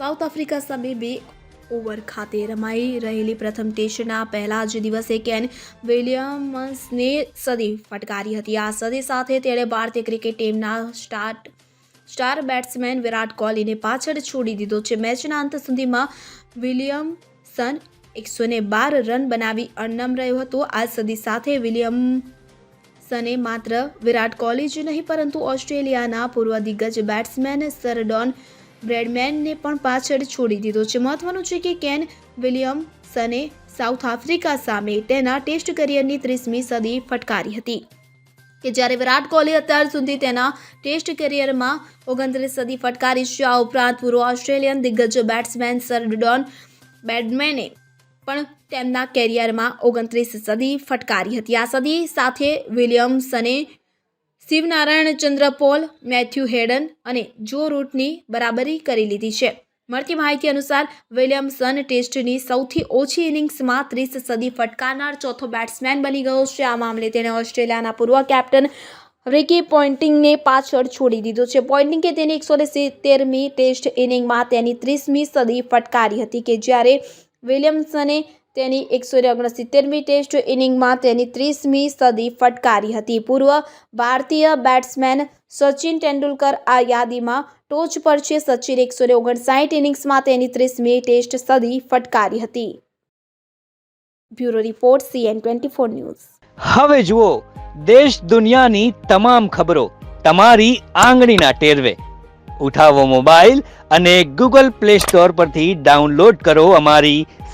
South Africa સામે બે over ખાતે રમાઈ રહેલી પ્રથમ ટેસ્ટના પહેલા જ દિવસે કેન વિલિયમ્સને સદી ફટકારી હતી. આ સદી સાથે તેણે ભારતીય ક્રિકેટ ટીમના સ્ટાર્ટ સ્ટાર બેટ્સમેન વિરાટ કોહલીને પાછળ છોડી દીધો છે. મેચના અંત સુધીમાં વિલિયમસન એકસો ને બાર રન બનાવી અણનમ રહ્યો હતો. આ સદી સાથે વિલિયમસને માત્ર વિરાટ કોહલી જ નહીં, પરંતુ ઓસ્ટ્રેલિયાના પૂર્વ દિગ્ગજ બેટ્સમેન સર ડોન બ્રેડમેનને પણ પાછળ છોડી દીધો છે. મહત્વનું છે કે કેન વિલિયમસને સાઉથ આફ્રિકા સામે તેના ટેસ્ટ કરિયરની ત્રીસમી સદી ફટકારી હતી. કે જ્યારે વિરાટ કોહલી અત્યાર સુધી તેના ટેસ્ટ કરિયરમાં ઓગણત્રીસ સદી ફટકારી છે, આ ઉપરાંત પૂર્વ ઓસ્ટ્રેલિયન દિગ્ગજ બેટ્સમેન સર ડોન બેડમેને પણ તેમના કેરિયરમાં ઓગણત્રીસ સદી ફટકારી હતી. આ સદી સાથે વિલિયમ્સને શિવનારાયણ ચંદ્ર પોલ, મેથ્યુ હેડન અને જો રૂટની બરાબરી કરી લીધી છે. મળતી માહિતી અનુસાર વિલિયમસન ટેસ્ટની સૌથી ઓછી ઇનિંગ્સમાં ત્રીસ સદી ફટકારનાર ચોથો બેટ્સમેન બની ગયો છે. આ મામલે તેણે ઓસ્ટ્રેલિયાના પૂર્વ કેપ્ટન રિકી પોઇન્ટિંગને પાછળ છોડી દીધો છે. પોઇન્ટિંગે તેની એકસો સિત્તેરમી ટેસ્ટ ઇનિંગમાં તેની ત્રીસમી સદી ફટકારી હતી કે જ્યારે વિલિયમ્સને તેની એકસો ઓગણસિત્તેરમી ટેસ્ટ ઇનિંગમાં તેની ત્રીસમી સદી ફટકારી હતી. પૂર્વ ભારતીય બેટ્સમેન સચિન તેંડુલકર આ યાદીમાં ટોચ પર છે. સચિન એકસો ઓગણસાઠ ઇનિંગ્સમાં તેની ત્રીસમી ટેસ્ટ સદી ફટકારી હતી. Bureau report CN twenty four news. હવે જુઓ દેશ દુનિયાની તમામ ખબરો તમારી આંગળીના ટેરવે. ઉઠાવો મોબાઈલ અને ગૂગલ પ્લે સ્ટોર પરથી ડાઉનલોડ કરો અમારી